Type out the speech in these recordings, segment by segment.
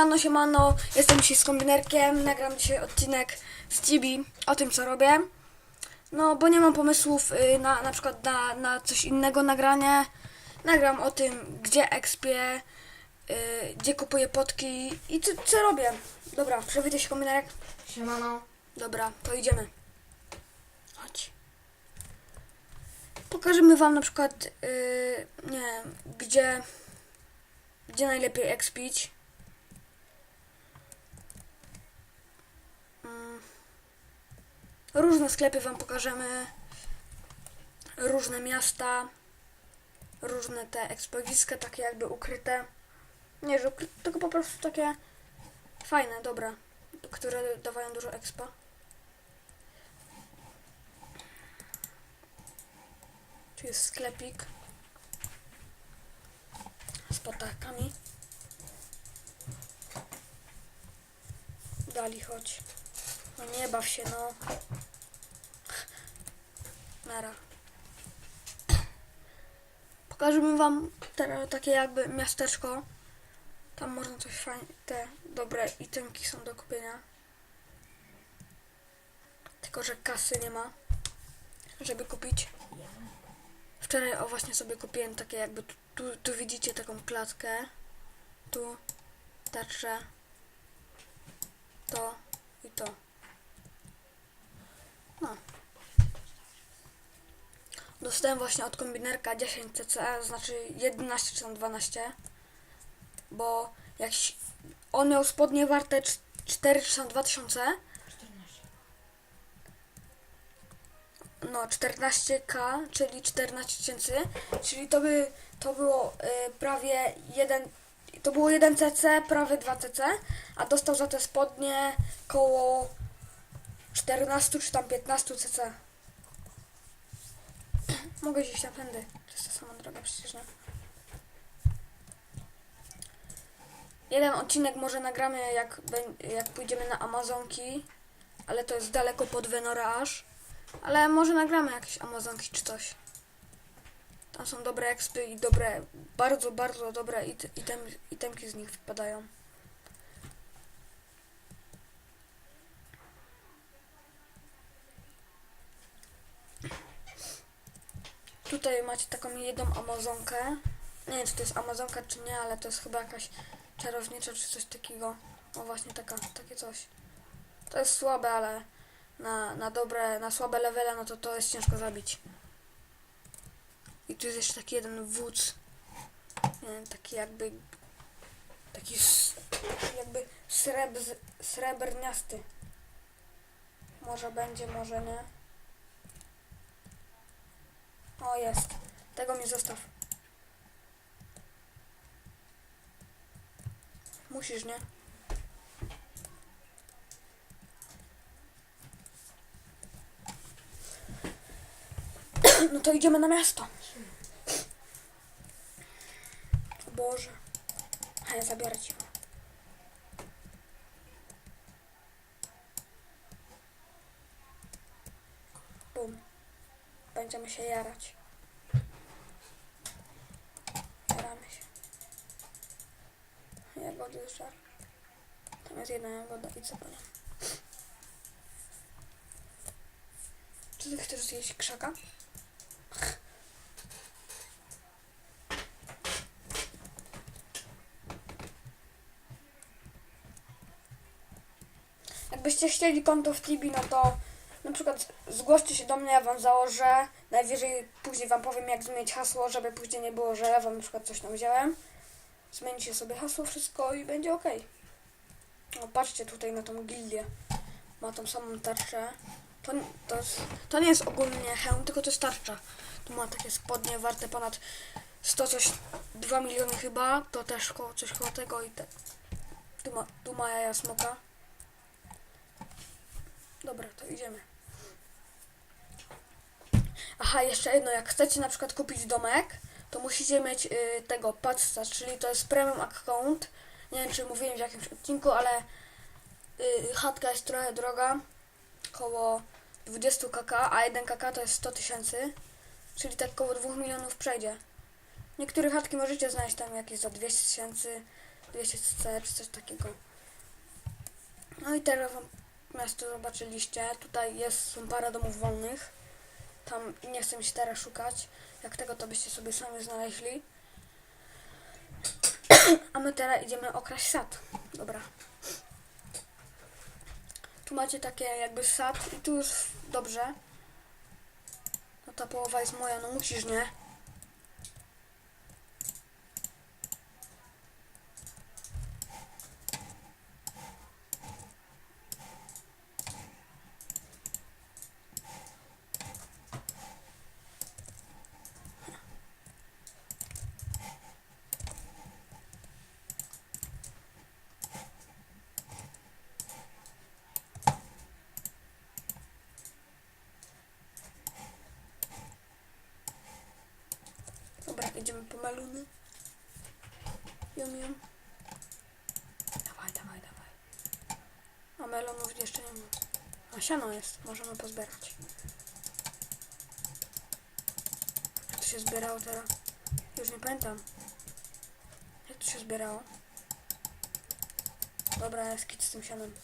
Siemano, siemano, jestem dzisiaj z kombinerkiem, nagram dzisiaj odcinek z Tibi o tym co robię. No, bo nie mam pomysłów y, na na przykład na, na coś innego nagranie. Nagram o tym, gdzie expię, y, gdzie kupuję potki i co, co robię. Dobra, przewidzę się kombinerek. Siemano. Dobra, to idziemy. Chodź. Pokażemy wam na przykład, yy, nie wiem, gdzie, gdzie najlepiej expić. Różne sklepy wam pokażemy. Różne miasta. Różne te ekspowiska, takie jakby ukryte. Nie, że ukryte, tylko po prostu takie fajne, dobre które dawają dużo expa. Tu jest sklepik z potakami. Dali, chodź. No nie baw się, no. Nara. Pokażemy wam teraz takie jakby miasteczko. Tam można coś fajnie, te dobre itemki są do kupienia. Tylko, że kasy nie ma, żeby kupić. Wczoraj o właśnie sobie kupiłem takie jakby, tu, tu, tu widzicie taką klatkę. Tu tarczę. To i to. No. Dostałem właśnie od kombinerka 10 CC, znaczy 11 czy tam 12 bo jak on miał spodnie warte 4 czy tam 2000, 14. no 14k, czyli 14 tysięcy, czyli to by to było y, prawie 1 to było 1 cc, prawie 2 cc, a dostał za te spodnie koło 14 czy tam 15 cc. Mogę iść na pędy, to jest ta sama droga przecież, nie? Jeden odcinek może nagramy, jak, jak pójdziemy na Amazonki, ale to jest daleko pod Venora aż. Ale może nagramy jakieś Amazonki czy coś. Tam są dobre expy i dobre, bardzo, bardzo dobre it, item, itemki z nich wypadają. Tutaj macie taką jedną Amazonkę. Nie wiem, czy to jest Amazonka, czy nie, ale to jest chyba jakaś czarownicza, czy coś takiego. O, właśnie taka, takie coś. To jest słabe, ale na, na dobre, na słabe levele, no to to jest ciężko zabić. I tu jest jeszcze taki jeden wódz. Wiem, taki jakby, taki jakby srebr, srebrniasty. Może będzie, może nie. O, jest. Tego mi zostaw. Musisz, nie? No to idziemy na miasto. O Boże. A ja zabiorę ci. Będziemy się jarać. Jaramy się. Jagody żar. Tam jest jedna jagoda i co nią. Czy ty chcesz zjeść krzaka? Jakbyście chcieli konto w Tibi, no to na przykład zgłoście się do mnie, ja wam założę. Najwyżej później wam powiem, jak zmienić hasło, żeby później nie było, że ja wam na przykład coś tam wziąłem. Zmienicie sobie hasło, wszystko i będzie ok. O, patrzcie tutaj na tą gildię. Ma tą samą tarczę. To, to, jest, to nie jest ogólnie hełm, tylko to jest tarcza. Tu ma takie spodnie warte ponad 100 coś, 2 miliony chyba. To też koło, coś koło tego i te. Tu ma, tu ma jaja smoka. Dobra, to idziemy. Aha, jeszcze jedno, jak chcecie na przykład kupić domek, to musicie mieć y, tego Patsta, czyli to jest premium account. Nie wiem, czy mówiłem w jakimś odcinku, ale y, chatka jest trochę droga, około 20 kk, a 1 kk to jest 100 tysięcy, czyli tak około 2 milionów przejdzie. Niektóre chatki możecie znaleźć tam jakieś za 200 tysięcy, 200 cc czy coś takiego. No i teraz wam miasto zobaczyliście. Tutaj jest są parę domów wolnych. Tam nie chcę mi się teraz szukać. Jak tego to byście sobie sami znaleźli. A my teraz idziemy okraść sad. Dobra. Tu macie takie jakby sad i tu już dobrze. No ta połowa jest moja, no musisz, nie? Dobra, idziemy po meluny. Jum, jum. Dawaj, dawaj, dawaj. A melonów jeszcze nie ma. A siano jest, możemy pozbierać. Jak to się zbierało teraz? Już nie pamiętam. Jak to się zbierało? Dobra, jest kit z tym sianem.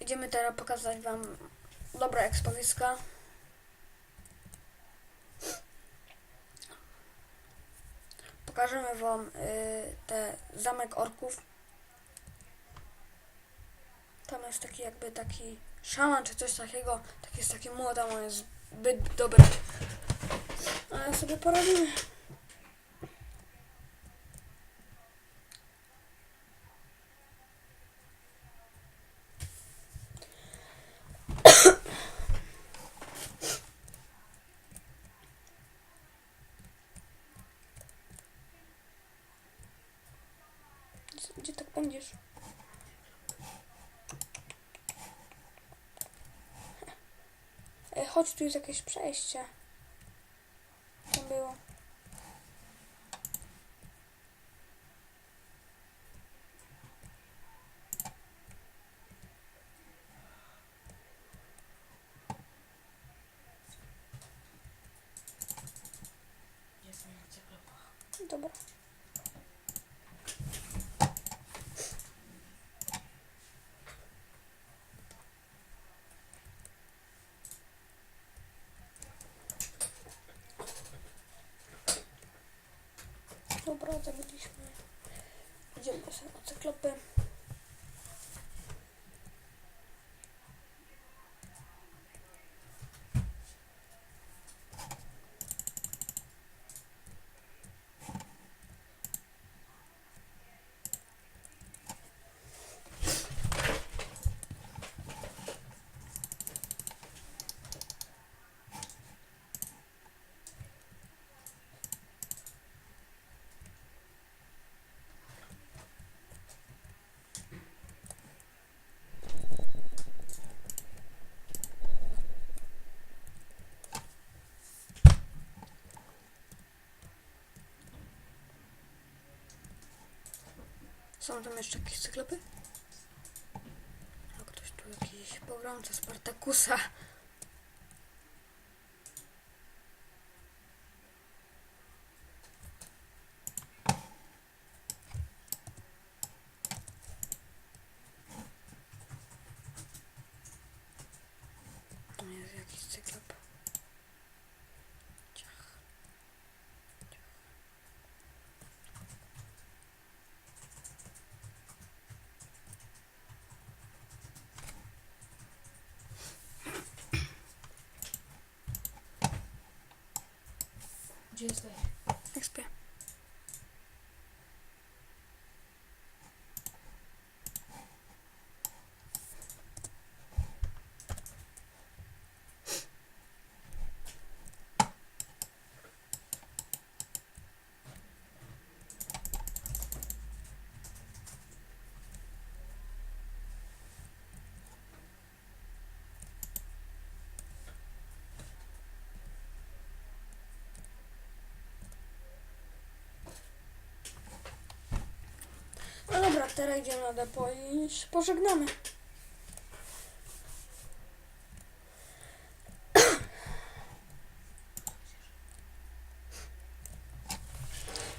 Idziemy teraz pokazać wam dobre ekspowiska. Pokażemy wam y, te zamek orków. Tam jest taki jakby taki szaman czy coś takiego. Taki jest taki młody, on jest zbyt dobry. Ale sobie poradzimy. Będziesz? Ej, chodź, tu jest jakieś przejście. Tam było. Dobra. Dobra, zabyliśmy. Idziemy sobie na Są tam jeszcze jakieś cyklopy? A ktoś tu jakiś pogromca Spartakusa. Tu jest jakiś cyklop. Ciach. Gdzie jesteś? Dobra, teraz idziemy na depo i się pożegnamy.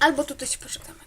Albo tutaj się poczekamy.